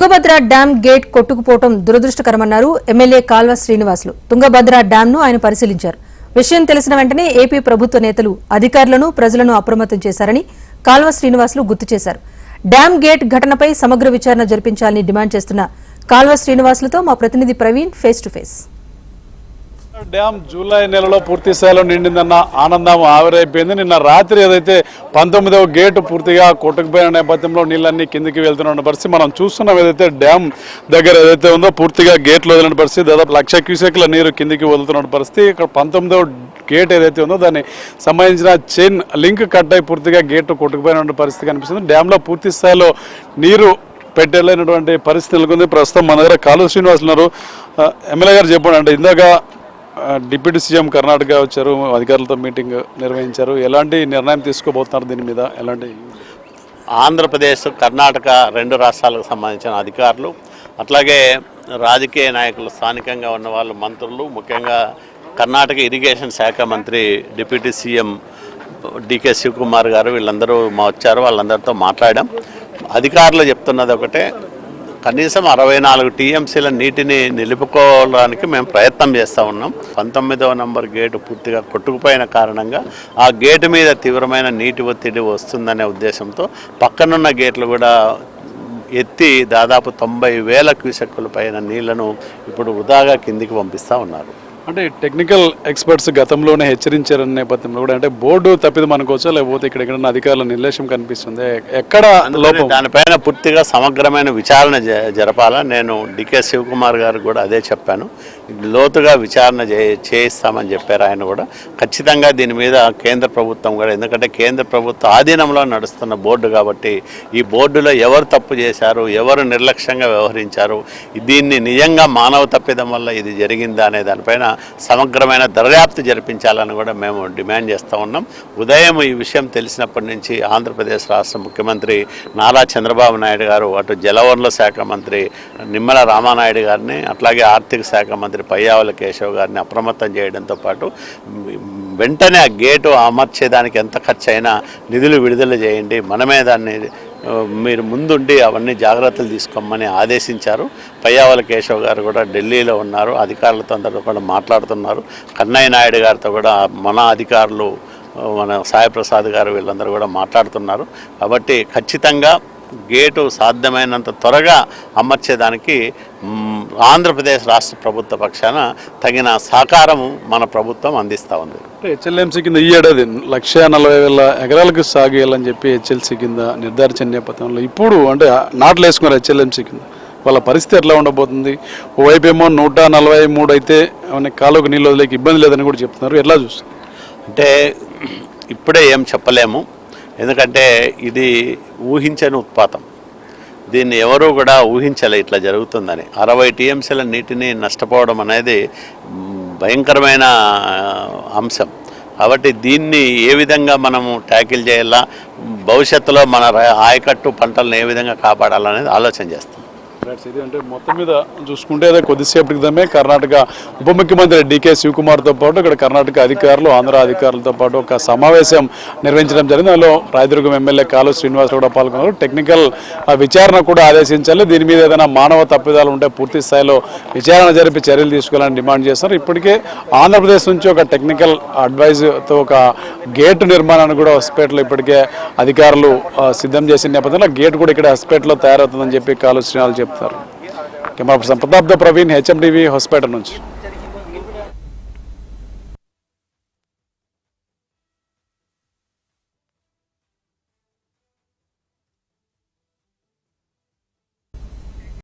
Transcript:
Tungabhadra dam gate కొట్టుకుపోవడం దురదృష్టకరమన్నారు MLA కాల్వ శ్రీనివాసులు. తుంగభద్ర డ్యాంను ఆయన పరిశీలించారు. విషయం తెలిసిన వెంటనే ఏపీ ప్రభుత్వ నేతలు అధికారులను ప్రజలను అప్రమత్తం చేశారని కాల్వ శ్రీనివాసులు గుర్తు చేశారు. డ్యాం గేట్ ఘటనపై సమగ్ర విచారణ జరిపించాలని డిమాండ్ చేస్తున్న కాల్వ శ్రీనివాసులతో మా ప్రతినిధి Praveen face to face. Dam July నెలలో పూర్తి స్థాయిలో నిండిందన్న ఆనందం ఆవిరైపోయింది. నిన్న రాత్రి ఏదైతే పంతొమ్మిదవ గేటు పూర్తిగా కొట్టుకుపోయిన నేపథ్యంలో నీళ్ళన్నీ కిందికి వెళ్తున్న పరిస్థితి మనం చూస్తున్నాం. ఏదైతే డ్యామ్ దగ్గర ఏదైతే ఉందో పూర్తిగా గేట్లు వదిలిన పరిస్థితి దాదాపు లక్ష క్యూసెక్ల నీరు కిందికి వదులుతున్న పరిస్థితి. ఇక్కడ పంతొమ్మిదవ గేట్ ఏదైతే ఉందో దాన్ని సంబంధించిన చైన్ లింక్ కట్ అయి పూర్తిగా గేట్ కొట్టుకుపోయిన పరిస్థితి కనిపిస్తుంది. డ్యామ్లో పూర్తి స్థాయిలో నీరు పెట్టలేనటువంటి పరిస్థితి నెలకొంది. ప్రస్తుతం మన దగ్గర కాలు శ్రీనివాసులు ఉన్నారు. ఎమ్మెల్యే గారు చెప్పండి. అంటే ఇందాక డిప్యూటీ సీఎం కర్ణాటక వచ్చారు అధికారులతో మీటింగ్ నిర్వహించారు. ఎలాంటి నిర్ణయం తీసుకోబోతున్నారు దీని మీద? ఎలాంటి ఆంధ్రప్రదేశ్ కర్ణాటక రెండు రాష్ట్రాలకు సంబంధించిన అధికారులు అట్లాగే రాజకీయ నాయకులు స్థానికంగా ఉన్న వాళ్ళు మంత్రులు ముఖ్యంగా కర్ణాటక ఇరిగేషన్ శాఖ మంత్రి డిప్యూటీ సీఎం డికే శివకుమార్ గారు వీళ్ళందరూ మా వచ్చారు వాళ్ళందరితో మాట్లాడాం. అధికారులు చెప్తున్నది ఒకటే కనీసం అరవై నాలుగు టీఎంసీల నీటిని నిలుపుకోవడానికి మేము ప్రయత్నం చేస్తూ ఉన్నాం. పంతొమ్మిదవ నంబర్ గేటు పూర్తిగా కొట్టుకుపోయిన కారణంగా ఆ గేటు మీద తీవ్రమైన నీటి ఒత్తిడి వస్తుందనే ఉద్దేశంతో పక్కనున్న గేట్లు కూడా ఎత్తి దాదాపు తొంభై వేల క్యూసెక్కుల పైన నీళ్ళను ఇప్పుడు వృధాగా కిందికి పంపిస్తూ ఉన్నారు. అంటే టెక్నికల్ ఎక్స్పర్ట్స్ గతంలోనే హెచ్చరించారన్న నేపథ్యంలో కూడా అంటే బోర్డు తప్పిదం అనుకోవచ్చా లేకపోతే ఇక్కడ ఎక్కడన్నా అధికారుల నిర్లక్ష్యం కనిపిస్తుంది? ఎక్కడ లోపం? దానిపైన పూర్తిగా సమగ్రమైన విచారణ జ- జరపాలా? నేను డికే శివకుమార్ గారు కూడా అదే చెప్పాను. లోతుగా విచారణ చే చేయిస్తామని చెప్పారు ఆయన కూడా. ఖచ్చితంగా దీని మీద కేంద్ర ప్రభుత్వం కూడా ఎందుకంటే కేంద్ర ప్రభుత్వ ఆధీనంలో నడుస్తున్న బోర్డు కాబట్టి ఈ బోర్డులో ఎవరు తప్పు చేశారు ఎవరు నిర్లక్ష్యంగా వ్యవహరించారు దీన్ని నిజంగా మానవ తప్పిదం వల్ల ఇది జరిగిందా అనే దానిపైన సమగ్రమైన దర్యాప్తు జరిపించాలని కూడా మేము డిమాండ్ చేస్తూ ఉన్నాం. ఉదయం ఈ విషయం తెలిసినప్పటి నుంచి ఆంధ్రప్రదేశ్ రాష్ట్ర ముఖ్యమంత్రి నారా చంద్రబాబు నాయుడు గారు అటు జలవనరుల శాఖ మంత్రి నిమ్మల రామానాయుడు గారిని అట్లాగే ఆర్థిక శాఖ మంత్రి పయ్యావుల కేశవ్ గారిని అప్రమత్తం చేయడంతో పాటు వెంటనే ఆ గేటు అమర్చేదానికి ఎంత ఖర్చు అయినా నిధులు విడుదల చేయండి మనమే దాన్ని మీరు ముందుండి అవన్నీ జాగ్రత్తలు తీసుకోమని ఆదేశించారు. పయ్యావల కేశవ్ గారు కూడా ఢిల్లీలో ఉన్నారు అధికారులతో అందరితో కూడా మాట్లాడుతున్నారు. కన్నయ్య నాయుడు గారితో కూడా మన అధికారులు మన సాయిప్రసాద్ గారు వీళ్ళందరూ కూడా మాట్లాడుతున్నారు. కాబట్టి ఖచ్చితంగా గేటు సాధ్యమైనంత త్వరగా అమర్చేదానికి ఆంధ్రప్రదేశ్ రాష్ట్ర ప్రభుత్వ పక్షాన తగిన సహకారం మన ప్రభుత్వం అందిస్తూ ఉంది. హెచ్ఎల్ఎంసీ కింద ఈ ఏడాది లక్ష నలభై వేల ఎకరాలకు సాగు చేయాలని చెప్పి హెచ్ఎల్సీ కింద నిర్ధారించిన నేపథ్యంలో ఇప్పుడు అంటే నాట్లు వేసుకున్నారు హెచ్ఎల్ఎంసీ కింద. వాళ్ళ పరిస్థితి ఎట్లా ఉండబోతుంది? ఓవైపు ఏమో నూట నలభై మూడు అయితే కాలువకు నీళ్ళు వదిలేకి ఇబ్బంది లేదని కూడా చెప్తున్నారు. ఎట్లా చూస్తారు? అంటే ఇప్పుడే ఏం చెప్పలేము. ఎందుకంటే ఇది ఊహించని ఉత్పాతం. దీన్ని ఎవరూ కూడా ఊహించలే ఇట్లా జరుగుతుందని. అరవై టీఎంసీల నీటిని నష్టపోవడం అనేది భయంకరమైన అంశం. కాబట్టి దీన్ని ఏ విధంగా మనము ట్యాకిల్ చేయాలా? భవిష్యత్తులో మన ఆయకట్టు పంటలను ఏ విధంగా కాపాడాలనేది ఆలోచన చేస్తాం రైట్ ఇది. అంటే మొత్తం మీద చూసుకుంటే అదే కొద్దిసేపటి క్రితమే కర్ణాటక ఉప ముఖ్యమంత్రి డికే శివకుమార్తో పాటు ఇక్కడ కర్ణాటక అధికారులు ఆంధ్ర అధికారులతో పాటు ఒక సమావేశం నిర్వహించడం జరిగింది. అందులో రాయదుర్గం ఎమ్మెల్యే కాలు శ్రీనివాస్ కూడా పాల్గొన్నారు. టెక్నికల్ విచారణ కూడా ఆదేశించాలి. దీని మీద ఏదైనా మానవ తప్పిదాలు ఉంటే పూర్తి స్థాయిలో విచారణ జరిపి చర్యలు తీసుకోవాలని డిమాండ్ చేస్తారు ఇప్పటికే ఆంధ్రప్రదేశ్ నుంచి ఒక టెక్నికల్ అడ్వైజ్తో ఒక గేటు నిర్మాణాన్ని కూడా హస్పేటలో ఇప్పటికే అధికారులు సిద్ధం చేసిన నేపథ్యంలో గేట్ కూడా ఇక్కడ హస్పేటలో తయారవుతుందని చెప్పి కాలు Srinivas చెప్తారు కెమెరా పర్సన్ ప్రతాప్ ద ప్రవీణ్ హెచ్ఎండివి హాస్పిటల్ నుంచి